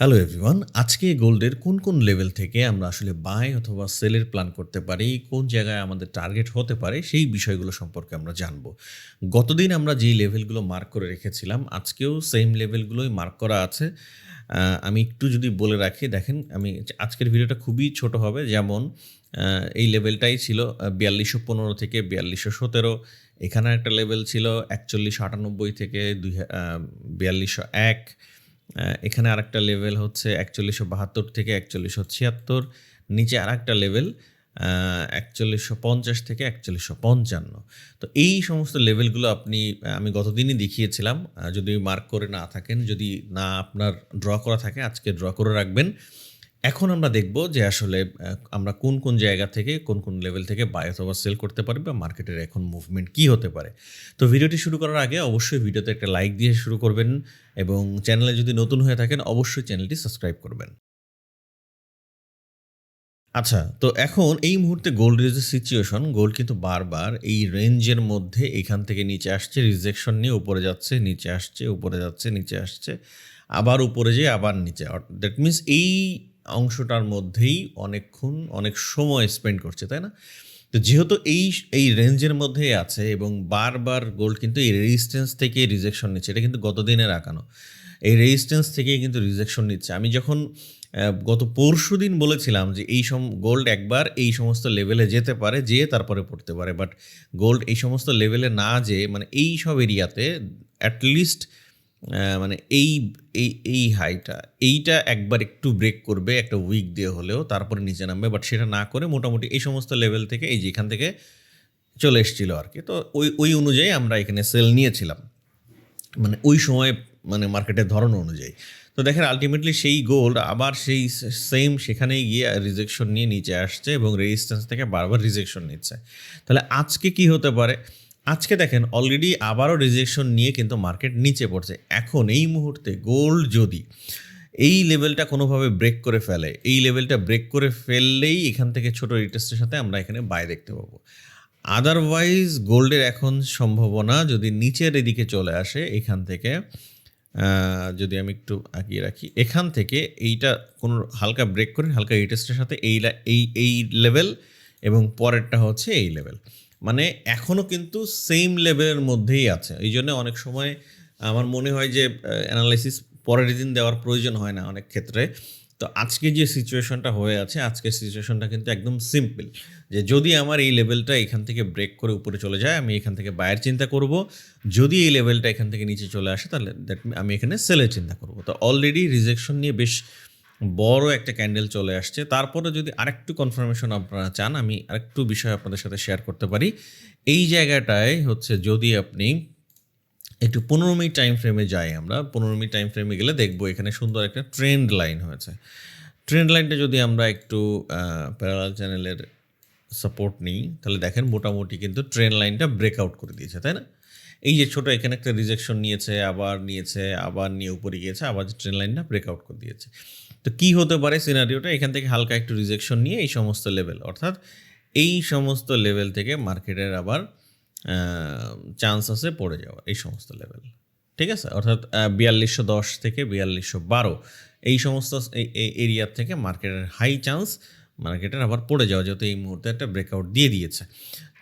Hello everyone আজকে গোল্ডের কোন কোন লেভেল থেকে আমরা আসলে বাই অথবা সেলের প্ল্যান করতে পারি, কোন জায়গায় আমাদের টার্গেট হতে পারে, সেই বিষয়গুলো সম্পর্কে আমরা জানব। গতদিন আমরা যেই লেভেলগুলো মার্ক করে রেখেছিলাম, আজকেও সেম লেভেলগুলোই মার্ক করা আছে। আমি একটু যদি বলে রাখি, দেখেন, আমি আজকের ভিডিওটা খুবই ছোট হবে। যেমন এই লেভেলটাই ছিল বিয়াল্লিশশো পনেরো থেকে বিয়াল্লিশশো সতেরো। এখানে একটা লেভেল ছিল একচল্লিশশো আটানব্বই থেকে দুই বিয়াল্লিশশো এক। এখানে আরেকটা লেভেল হচ্ছে একচল্লিশশো বাহাত্তর থেকে একচল্লিশশো ছিয়াত্তর, নিচে আর একটা লেভেল একচল্লিশশো পঞ্চাশ থেকে একচল্লিশশো পঞ্চান্ন। তো এই সমস্ত লেভেলগুলো আপনি আমি গতদিনই দেখিয়েছিলাম যদি মার্ক করে না থাকেন, যদি না আপনার ড্র করা থাকে, আজকে ড্র করে রাখবেন। এখন আমরা দেখব যে আসলে আমরা কোন কোন জায়গা থেকে, কোন কোন লেভেল থেকে বাই অথবা সেল করতে পারি বা মার্কেটের এখন মুভমেন্ট কী হতে পারে। তো ভিডিওটি শুরু করার আগে অবশ্যই ভিডিওতে একটা লাইক দিয়ে শুরু করবেন এবং চ্যানেলে যদি নতুন হয়ে থাকেন, অবশ্যই চ্যানেলটি সাবস্ক্রাইব করবেন। আচ্ছা তো এখন এই মুহূর্তে গোল্ডের যে সিচুয়েশন গোল্ড কিন্তু বারবার এই রেঞ্জের মধ্যে এখান থেকে নিচে আসছে রিজেকশন নিয়ে উপরে যাচ্ছে, নিচে আসছে, উপরে যাচ্ছে, নিচে আসছে, আবার উপরে যেয়ে আবার নিচে। দ্যাট মিন্স এই অংশটার মধ্যেই অনেকক্ষণ, অনেক সময় স্পেন্ড করছে, তাই না? তো যেহেতু এই এই রেঞ্জের মধ্যেই আছে এবং বারবার গোল্ড কিন্তু এই রেজিস্ট্যান্স থেকে রিজেকশন নিচ্ছে, এটা কিন্তু গত দিনের আঁকানো। এই রেজিস্ট্যান্স থেকে কিন্তু রিজেকশন নিচ্ছে। আমি যখন গত পরশু দিন বলেছিলাম যে এই সম গোল্ড একবার এই সমস্ত লেভেলে যেতে পারে, যেয়ে তারপরে পড়তে পারে বাট গোল্ড এই সমস্ত লেভেলে না যেয়ে মানে এই সব এরিয়াতে অ্যাটলিস্ট মানে এই এই এই হাইটা এইটা একবার একটু ব্রেক করবে একটা উইক দিয়ে হলেও, তারপরে নিচে নামবে বাট সেটা না করে মোটামুটি এই সমস্ত লেভেল থেকে, এই যেখান থেকে চলে এসেছিল আর কি। তো ওই ওই অনুযায়ী আমরা এখানে সেল নিয়েছিলাম। মানে ওই সময় মানে মার্কেটের ধরন অনুযায়ী। তো দেখেন আলটিমেটলি সেই গোল্ড আবার সেই সেম সেখানেই গিয়ে রিজেকশন নিয়ে নিচে আসছে এবং রেজিস্ট্যান্স থেকে বারবার রিজেকশন নিচ্ছে। তাহলে আজকে কি হতে পারে? আজকে দেখেন অলরেডি আবারও রিজেকশন নিয়ে কিন্তু মার্কেট নিচে পড়ছে। এখন এই মুহূর্তে গোল্ড যদি এই লেভেলটা কোনোভাবে ব্রেক করে ফেলে, এই লেভেলটা ব্রেক করে ফেললেই এখান থেকে ছোট রিটেস্টের সাথে আমরা এখানে বাই দেখতে পাবো। আদারওয়াইজ গোল্ডের এখন সম্ভাবনা যদি নিচের এদিকে চলে আসে, এখান থেকে যদি আমি একটু আগিয়ে রাখি, এখান থেকে এইটা কোনো হালকা ব্রেক করে হালকা রিটেস্টের সাথে এই এই এই লেভেল এবং পরেরটা হচ্ছে এই লেভেল মানে এখনও কিন্তু সেম লেভেলের মধ্যেই আছে। এই জন্য অনেক সময় আমার মনে হয় যে অ্যানালাইসিস পরের দিন দেওয়ার প্রয়োজন হয় না অনেক ক্ষেত্রে। তো আজকে যে সিচুয়েশনটা হয়ে আছে, আজকের সিচুয়েশনটা কিন্তু একদম সিম্পল যে, যদি আমার এই লেভেলটা এখান থেকে ব্রেক করে উপরে চলে যায়, আমি এখান থেকে বায়ের চিন্তা করব। যদি এই লেভেলটা এখান থেকে নিচে চলে আসে, তাহলে দ্যাট আমি এখানে সেলের চিন্তা করব। তো অলরেডি রিজেকশন নিয়ে বেশ বড় একটা ক্যান্ডেল চলে আসছে। তারপরে যদি আরেকটু কনফার্মেশন আপনারা চান, আমি আরেকটু বিষয় আপনাদের সাথে শেয়ার করতে পারি। এই জায়গাটায় হচ্ছে যদি আপনি একটু পনেরো মিনিট টাইম ফ্রেমে যাই আমরা, পনেরো মিনিট টাইম ফ্রেমে গেলে দেখব এখানে সুন্দর একটা ট্রেন্ড লাইন হয়েছে। ট্রেন্ড লাইনটা যদি আমরা একটু প্যারালাল চ্যানেলের সাপোর্ট নিই, তাহলে দেখেন মোটামুটি কিন্তু ট্রেন লাইনটা ব্রেকআউট করে দিয়েছে, তাই না? এই যে ছোটো, এখানে একটা রিজেকশন নিয়েছে, আবার নিয়েছে, আবার নিয়ে উপরে গিয়েছে, আবার ট্রেন লাইনটা ব্রেকআউট করে দিয়েছে। তো কি হতে পারে সিনারিওটা এখান থেকে হালকা একটু রিজেকশন নিয়ে এই সমস্ত লেভেল অর্থাৎ এই সমস্ত লেভেল থেকে মার্কেটের আবার চান্স আছে পড়ে যাওয়ার, এই সমস্ত লেভেল ঠিক আছে? অর্থাৎ বিয়াল্লিশশো দশ থেকে বিয়াল্লিশশো বারো, এই সমস্ত এরিয়ার থেকে মার্কেটের হাই চান্স মার্কেটের আবার পড়ে যাওয়া, যেহেতু এই মুহূর্তে একটা ব্রেকআউট দিয়ে দিয়েছে।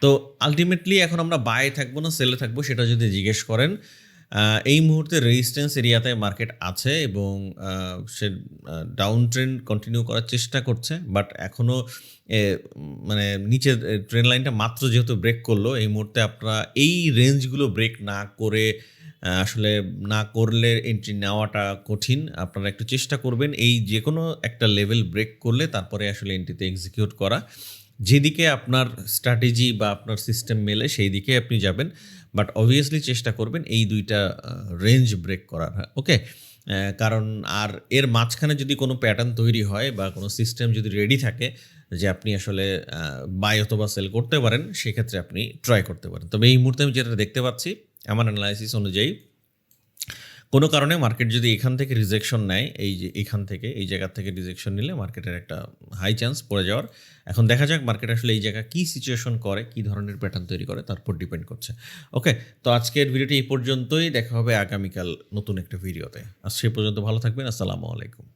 তো আলটিমেটলি এখন আমরা বায়ে থাকব না সেলে থাকব সেটা যদি জিজ্ঞেস করেন এই মুহূর্তে রেজিস্ট্যান্স এরিয়াতে মার্কেট আছে এবং সে ডাউন ট্রেন্ড কন্টিনিউ করার চেষ্টা করছে বাট এখনও মানে নিচের ট্রেন লাইনটা মাত্র যেহেতু ব্রেক করল, এই মুহূর্তে আপনারা এই রেঞ্জগুলো ব্রেক না করে আসলে না করলে এন্ট্রি নেওয়াটা কঠিন, আপনারা একটু চেষ্টা করবেন এই যে কোনো একটা লেভেল ব্রেক করলে তারপরে আসলে এন্ট্রিতে এক্সিকিউট করা। যেদিকে আপনার স্ট্র্যাটেজি বা আপনার সিস্টেম মেলে সেই দিকে আপনি যাবেন। বাট অবভিয়াসলি চেষ্টা করবেন এই দুইটা রেঞ্জ ব্রেক করার ওকে কারণ আর এর মাঝখানে যদি কোনো প্যাটার্ন তৈরি হয় বা কোনো সিস্টেম যদি রেডি থাকে যে আপনি আসলে বাই অথবা সেল করতে পারেন, সেক্ষেত্রে আপনি ট্রাই করতে পারেন। তবে এই মুহূর্তে আমি যেটা দেখতে পাচ্ছি, আমার অ্যানালাইসিস অনুযায়ী কোনো কারণে মার্কেট যদি এখান থেকে রিজেকশন নেয়, এই যে এখান থেকে, এই জায়গার থেকে রিজেকশন নিলে মার্কেটের একটা হাই চান্স পড়ে যাওয়ার। এখন দেখা যাক মার্কেট আসলে এই জায়গা কী সিচুয়েশন করে, কী ধরনের প্যাটার্ন তৈরি করে তার উপর ডিপেন্ড করছে। ওকে তো আজকের ভিডিওটি এই পর্যন্তই। দেখা হবে আগামীকাল নতুন একটা ভিডিওতে আর সে পর্যন্ত ভালো থাকবেন। আসসালামু আলাইকুম।